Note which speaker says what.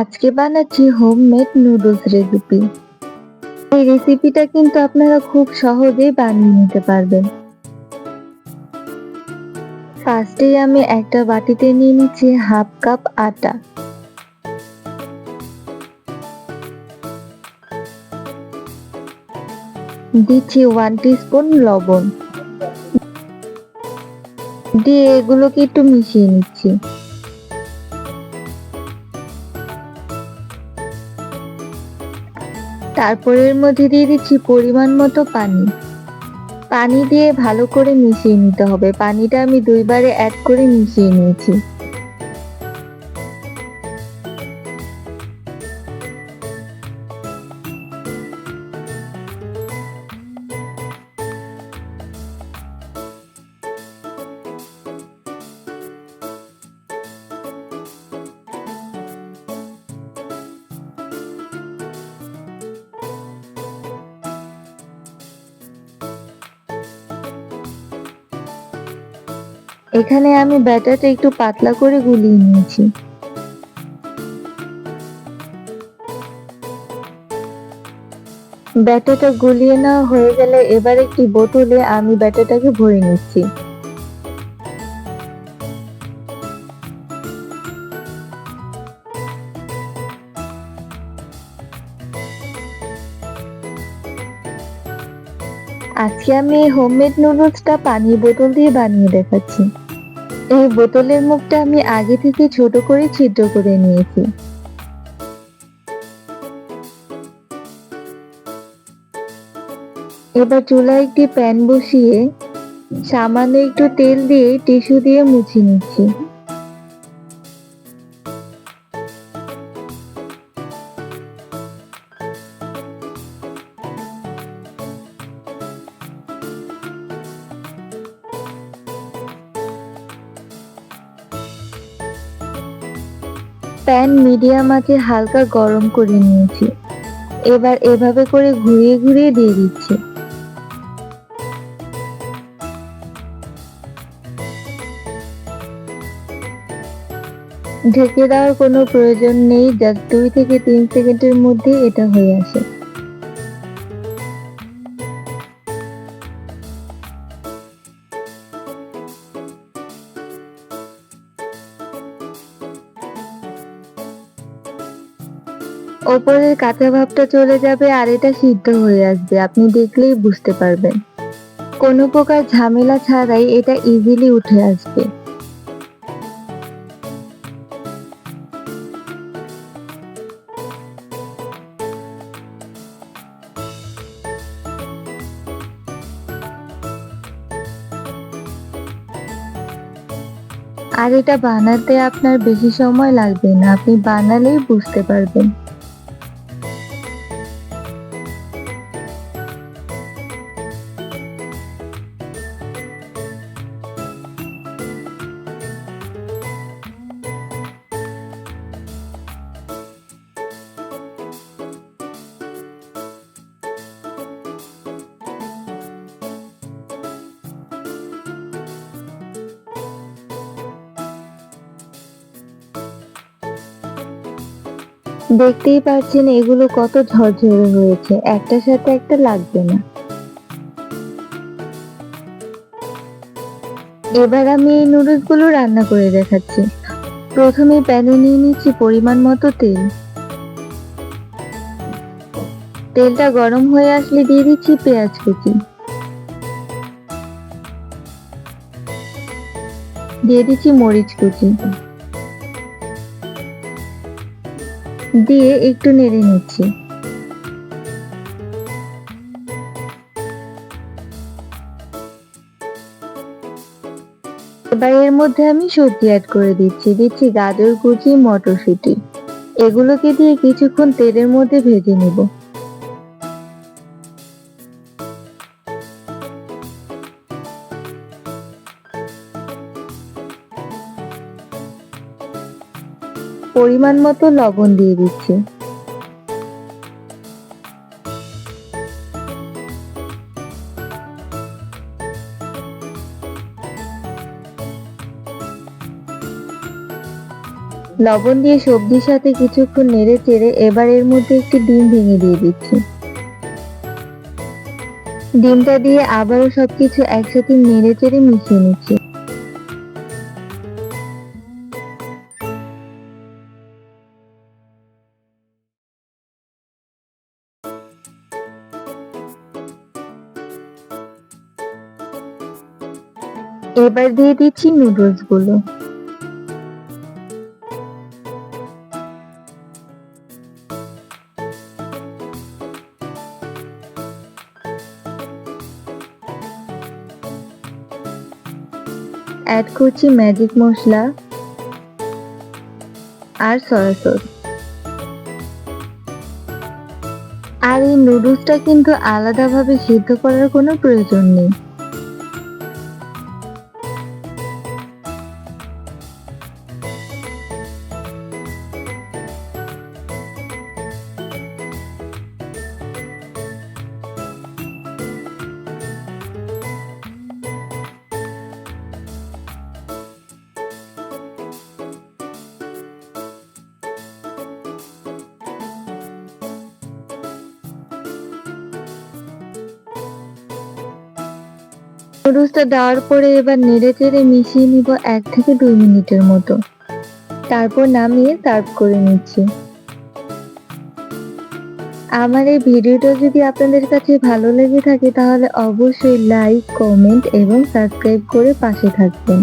Speaker 1: আজকে বানাচ্ছি homemade noodles recipe এই রেসিপিটা কিন্তু আপনারা খুব সহজেই বানিয়ে নিতে পারবেন। ফার্স্টেই আমি একটা বাটিতে নিয়ে নিচ্ছি হাফ কাপ আটা। দিচ্ছি ওয়ান স্পুন লবণ। দিয়ে এগুলোকে একটু মিশিয়ে নিচ্ছি। তারপর এর মধ্যে দিয়ে দিচ্ছি পরিমাণ মতো পানি। পানি দিয়ে ভালো করে মিশিয়ে নিতে হবে। পানিটা আমি দুইবারে অ্যাড করে মিশিয়ে নিয়েছি। এখানে আমি ব্যাটারটা একটু পাতলা করে গুলিয়ে নিয়েছি। ব্যাটারটা গুলিয়ে নেওয়া হয়ে গেলে এবার একটি বোতলে আমি ব্যাটারটাকে ভরে নিচ্ছি। আজকে আমি হোমমেড নুডলসটা পানির বোতল দিয়ে বানিয়ে দেখাচ্ছি। এই বোতলের মুখটা আমি আগে থেকে ছোট করে ছিদ্র করে নিয়েছি। এবার চুলায় একটি প্যান বসিয়ে সামান্য একটু তেল দিয়ে টিস্যু দিয়ে মুছে নিচ্ছি। প্যান মিডিয়াম আছে হালকা গরম করে নিয়েছি। এবার এভাবে করে ঘুরিয়ে ঘুরিয়ে দিয়ে দিচ্ছি। ঢেকে দেওয়ার কোনো প্রয়োজন নেই, জাস্ট দুই থেকে তিন সেকেন্ডের মধ্যে এটা হয়ে আসে। ওপরের কাঁচা ভাবটা চলে যাবে আর এটা সিদ্ধ হয়ে আসবে, আপনি দেখলেই বুঝতে পারবেন। কোনো প্রকার ঝামেলা ছাড়াই এটা ইজিলি উঠে আসবে। আর এটা বানাতে আপনার বেশি সময় লাগবে না, আপনি বানালেই বুঝতে পারবেন। দেখতেই পাচ্ছেন এগুলো কত ঝরঝরে হয়েছে। একটার সাথে একটা লাগবে না। এবার আমি এই নুডলসগুলো রান্না করে দেখাচ্ছি। প্রথমে প্যানে নিয়ে নিচ্ছি পরিমাণ মতো তেল। তেলটা গরম হয়ে আসলে দিয়ে দিচ্ছি পেঁয়াজ কুচি। দিয়ে দিচ্ছি মরিচ কুচি। দিয়ে একটু নেড়ে নিচ্ছি। এবার এর মধ্যে আমি সবজি অ্যাড করে দিচ্ছি। দিচ্ছি গাজর, কুচি, মটরশুঁটি। এগুলোকে দিয়ে কিছুক্ষণ তেলের মধ্যে ভেজে নিব। পরিমাণ মতো লবণ দিয়ে দিচ্ছি। লবণ দিয়ে সবজির সাথে কিছুক্ষণ নেড়ে চেড়ে এবার এর মধ্যে একটি ডিম ভেঙে দিয়ে দিচ্ছি। ডিমটা দিয়ে আবারও সবকিছু একসাথে নেড়ে চেড়ে মিশিয়ে নিচ্ছি। এবার দিয়ে দিচ্ছি নুডলসগুলো অ্যাড করছি ম্যাজিক মশলা আর সয়া সস আর এই নুডলসটা কিন্তু আলাদাভাবে সিদ্ধ করার কোনো প্রয়োজন নেই। নুডলসটা দেওয়ার পরে এবার নেড়ে চেড়ে মিশিয়ে নিব এক থেকে দুই মিনিটের মতো। তারপর নামিয়ে সার্ভ করে নিচ্ছি। আমার এই ভিডিওটা যদি আপনাদের কাছে ভালো লেগে থাকে তাহলে অবশ্যই লাইক, কমেন্ট এবং সাবস্ক্রাইব করে পাশে থাকবেন।